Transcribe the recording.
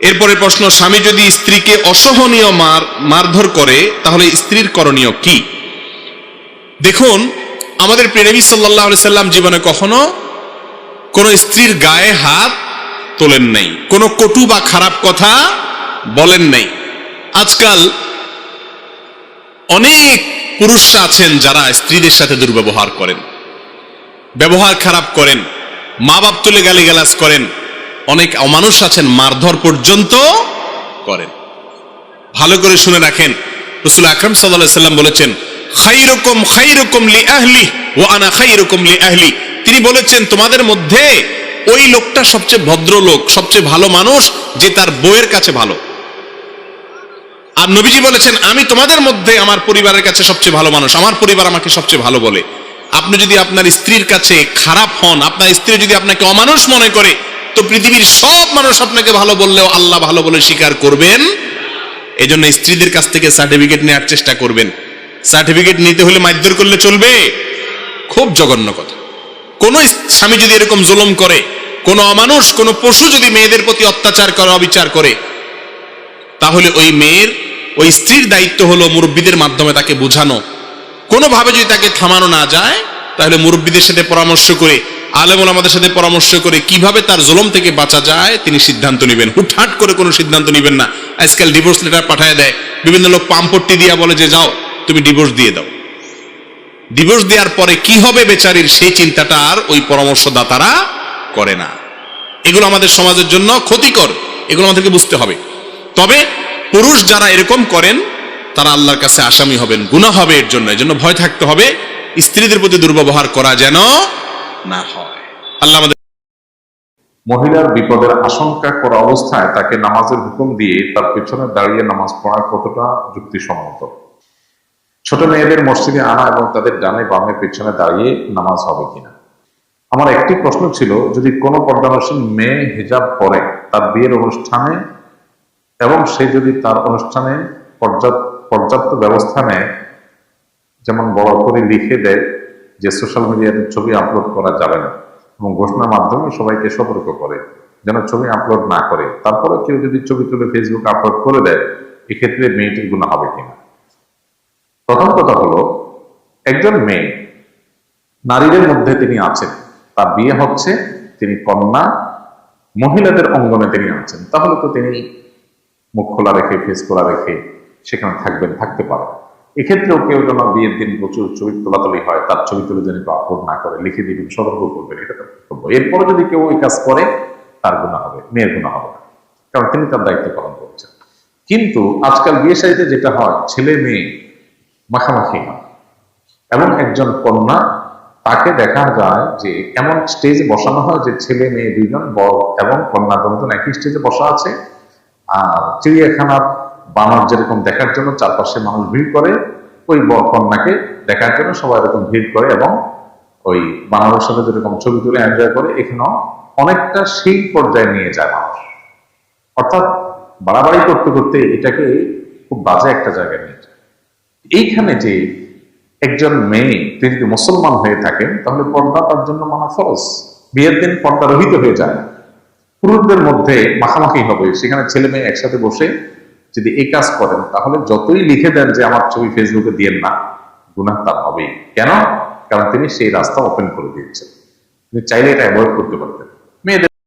এরপরে প্রশ্ন, স্বামী যদি স্ত্রীকে অসহনীয় মার, মারধর করে, তাহলে স্ত্রীর করণীয় কি? দেখুন, আমাদের প্রেমী সাল্লাহ সাল্লাম জীবনে কখনো কোন স্ত্রীর গায়ে হাত তোলেন নাই, কোনো কটু বা খারাপ কথা বলেন নাই। আজকাল অনেক পুরুষরা আছেন যারা স্ত্রীদের সাথে দুর্ব্যবহার করেন, ব্যবহার খারাপ করেন মা বাপ তুলে গালিগালাজ করেন অনেক অমানুষ আছেন মারধর পর্যন্ত করেন। ভালো করে শুনে রাখেন। রসুল আকরম সাল্লাম বলেছেন তিনি বলেছেন, তোমাদের মধ্যে ওই লোকটা সবচেয়ে ভদ্র লোক সবচেয়ে ভালো মানুষ যে তার বউয়ের কাছে ভালো। আর নবীজি বলেছেন, আমি তোমাদের মধ্যে আমার পরিবারের কাছে সবচেয়ে ভালো মানুষ, আমার পরিবার আমাকে সবচেয়ে ভালো বলে। আপনি যদি আপনার স্ত্রীর কাছে খারাপ হন, আপনার স্ত্রী যদি আপনাকে অমানুষ মনে করে তো পৃথিবীর সব মানুষ আপনাকে ভালো বললেও আল্লাহ ভালো বলে স্বীকার করবেন। এই জন্য স্ত্রীদের কাছ থেকে সার্টিফিকেট নেওয়ার চেষ্টা করবেন। সার্টিফিকেট নিতে হলে মারধর করলে চলবে। খুব জঘন্য কথা। কোন স্বামী যদি এরকম জুলুম করে, কোন অমানুষ, কোন পশু যদি মেয়েদের প্রতি অত্যাচার করে, অবিচার করে, তাহলে ওই মেয়ের, ওই স্ত্রীর দায়িত্ব হলো মুরব্বীদের মাধ্যমে তাকে বোঝানো। কোনোভাবে যদি তাকে থামানো না যায়, তাহলে মুরব্বীদের সাথে পরামর্শ করে আলেমুল আমাদের সাথে পরামর্শ করে কীভাবে তার জুলুম থেকে বাঁচা যায়, তিনি সিদ্ধান্ত নেবেন। হুটহাট করে কোনো সিদ্ধান্ত নেবেন না। আজকাল ডিভোর্স লেটার পাঠায় দেয়। বিভিন্ন লোক পাম্পট্টি দিয়া বলে যে, যাও, তুমি ডিভোর্স দিয়ে দাও। ডিভোর্স দেওয়ার পরে কি হবে বেচারির সেই চিন্তাটা আর ওই পরামর্শদাতারা করে না। এগুলো আমাদের সমাজের জন্য ক্ষতিকর। এগুলো আমাদেরকে বুঝতে হবে। তবে পুরুষ যারা এরকম করেন, তারা আল্লাহর কাছে আসামি হবেন, গুনাহ হবে এর জন্য। এর জন্য ভয় থাকতে হবে। স্ত্রীদের প্রতি দুর্ব্যবহার করা যেন না হয়। আল্লাহ আমাদের মহিলার বিপদের আশঙ্কা করা অবস্থায় তাকে নামাজের হুকুম দিয়ে তার পেছনে দাঁড়িয়ে নামাজ পড়া কতটা যুক্তিসম্মত? ছোট মেয়েদের মসজিদে আনা এবং তাদের ডানে বামে পেছনে দাঁড়িয়ে নামাজ হবে কিনা? আমার একটি প্রশ্ন ছিল যদি কোনো পর্দানসীন মেয়ে হিজাব পরে তার বিয়ের অনুষ্ঠানে এবং সে যদি তার অনুষ্ঠানে পর্যাপ্ত পর্যাপ্ত ব্যবস্থা নেয় যেমন বড় করে লিখে দেয় যে সোশ্যাল মিডিয়াতে ছবি আপলোড করা যাবে না এবং ঘোষণার মাধ্যমে সবাইকে সতর্ক করে, যেন ছবি আপলোড না করে। তারপরে কেউ যদি ছবি তুলে ফেসবুক আপলোড করে দেয়, এক্ষেত্রে মেয়েটির গুণা হবে কিনা? প্রথম কথা হলো, একজন মেয়ে, নারীদের মধ্যে তিনি আছেন। তার বিয়ে হচ্ছে, তিনি কন্যা, মহিলাদের অঙ্গনে তিনি আছেন। তাহলে তো তিনি মুখ খোলা রেখে ফেস খোলা রেখে সেখানে থাকবেন, থাকতে পারেন। এক্ষেত্রেও কেউ যেন বিয়ের দিন প্রচুর ছবি তোলাতুলি হয়, তার ছবি তুলে যেন আপলোড না করে, লিখে দিবেন সতর্ক করবেন, এটা তার কর্তব্য। এরপরে যদি কেউ ওই কাজ করে, তার গুণা হবে, মেয়ের গুণা হবে না, কারণ তিনি তার দায়িত্ব পালন করছেন। কিন্তু আজকাল বিয়ে শাড়িতে যেটা হয়, ছেলে মেয়ে মাখামাখি হয়। এবং একজন কন্যা, তাকে দেখা যায় যে এমন স্টেজে বসানো হয় যে ছেলে মেয়ে দুইজন, বড় এবং কন্যা দুজন একই স্টেজে বসা আছে। আর চিড়িয়াখানা বানর যেরকম দেখার জন্য চারপাশে মানুষ ভিড় করে, ওই কন্যাকে দেখার জন্য সবাই এরকম ভিড় করে এবং ওই বানরের সাথে যেরকম ছবি তুলে এনজয় করে, এখানেও অনেকটা সেই পর্যায়ে নিয়ে যায় মানুষ। অর্থাৎ বাড়াবাড়ি করতে করতে এটাকে খুব বাজে একটা জায়গায় নিয়ে যায়। এইখানে যে একজন মেয়ে, তিনি যদি মুসলমান হয়ে থাকেন, তাহলে পর্দা তার জন্য মানা ফরজ। বিয়ের দিন পর্দা রহিত হয়ে যায়। পুরুষদের মধ্যে মাখামাখি হবে। সেখানে ছেলে মেয়ে একসাথে বসে যদি এই কাজ করেন, তাহলে যতই লিখে দেন যে আমার ছবি ফেসবুকে দিয়েন না, গুনাহ তার হবেই। কেন? কারণ তিনি সেই রাস্তা ওপেন করে দিয়েছেন। তিনি চাইলে এটা অ্যাভয়েড করতে পারতেন। মেয়েদের